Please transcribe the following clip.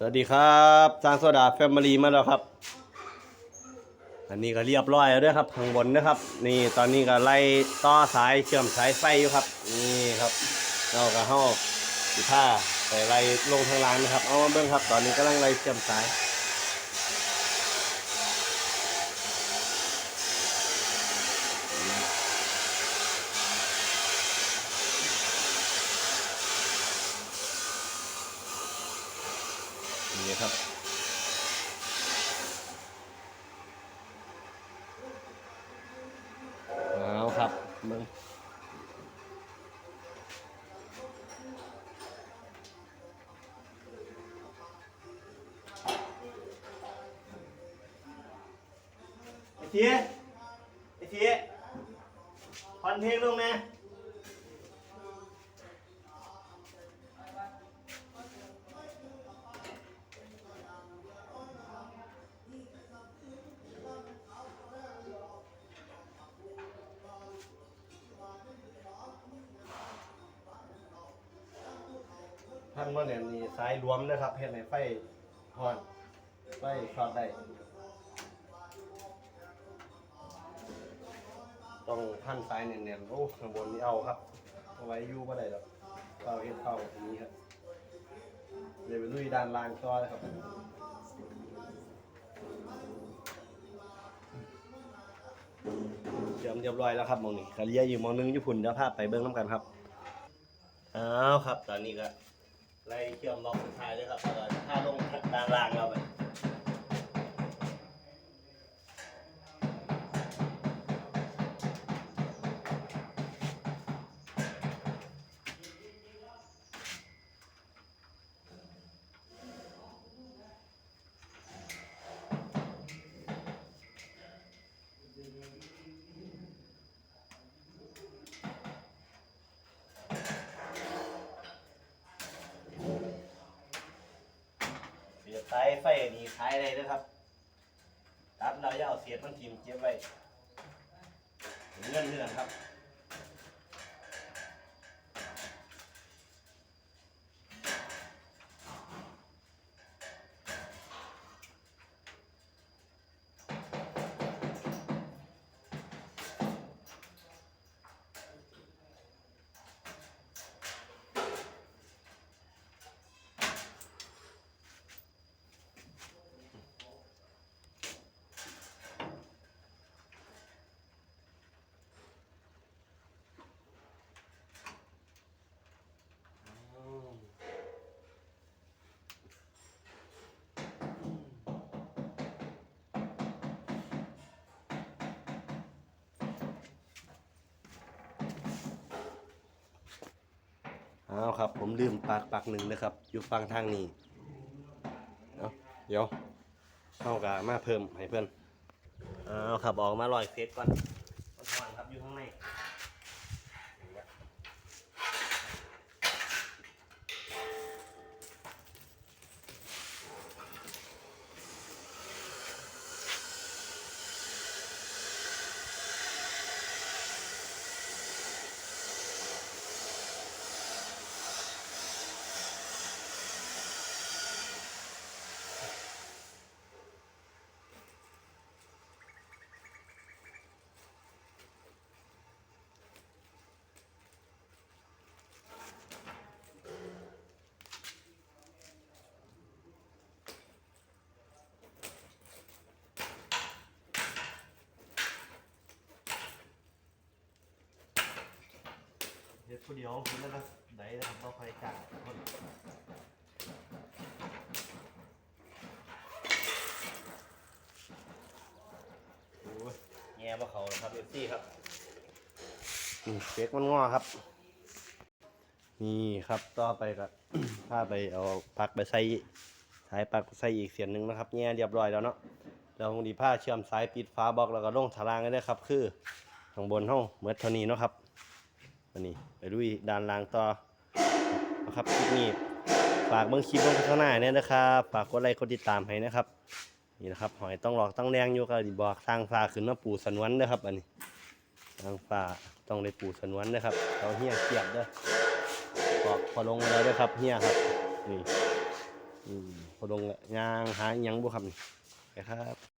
สวัสดีครับจางโซดาแฟมิลี่มาแล้วครับ อันนี้ก็เรียบร้อยแล้วด้วยครับข้างบนนะครับ นี่ตอนนี้ก็ไล่ต่อสายเชื่อมสายไฟอยู่ครับ นี่ครับเราก็เข้าสิผ้าไปไล่ลงทางล่างนะครับ เอามาเบิ้งครับ ตอนนี้กำลังไล่เชื่อมสาย นี่ครับ เอาครับมึงไอ้เทียไอ้เทียคอนเพลงลงแม่ ท่านว่าเนี่ยมีสายรวมนะครับเห็นในไฟพอนไฟช็อตได้ ต้องพันสายเนียนๆโอ้ข้างบนนี้เอาครับเอาไว้อยู่ก็ได้หรอกเฝ้าเฮ็ดเฝ้าแบบนี้ครับเดี๋ยวไปลุยด้านล่างต่อเลยครับเตรียมเรียบร้อยแล้วครับมองนี้กะเลียอยู่มองนึงญี่ปุ่นเดี๋ยวพาไปเบิ้งน้ำกันครับอ้าวครับ ตอนนี้ก็ ไล่เชื่อมล็อกสุดท้ายเลยครับอาจารย์ สายไฟนี่ขายอะไรนะครับ ตัดเราจะเอาเสียบมันทิมเก็บไว้เงื่อนเงื่อนครับ เอาครับ ผมลืมปากปากหนึ่งนะครับ อยู่ฟังทางนี้เอาเดี๋ยวเข้ากามาเพิ่มให้เพื่อนเอาครับออกมาลอยเซตก่อนก่อนครับอยู่ข้างใน ผู้เดียวคุณแล้วก็ไหนนะครับเราคอยจัดคนโอ้ยแง่บ่เขาเลยครับเอฟซีครับนี่เฟกมันงอครับ นี่ครับต่อไปก็ พาไปเอาพักไปใส่สายปักใส่อีกเสียนหนึ่งนะครับแง่เรียบร้อยแล้วเนาะแล้วคงดีผ้าเชื่อมสายปิดฟ้าบล็อกแล้วก็ลงทารางกันได้ครับ คือข้างบนห้องเมื่อเท่านี้เนาะครับันนี้ไปดูด้านล่างต่อนะครับคลิปนี้ฝากเบิ่งคลิปลงข้างหน้าเนี่ยนะครับฝากกดไลค์กดติดตามให้นะครับนี่นะครับหอยต้องหลอกต้องแรงอยู่ก็ดีบอกทางฟ้าขึ้นมาปูสนวนนะครับอันนี้ทางฟ้าต้องได้ปูสนวนนะครับเราเฮี้ยเกียบเด้อบอกพอลงแล้วเด้วยครับเฮี้ยครับนี่พอดงละยางหาหยังบ่ครับนี่ไปครับ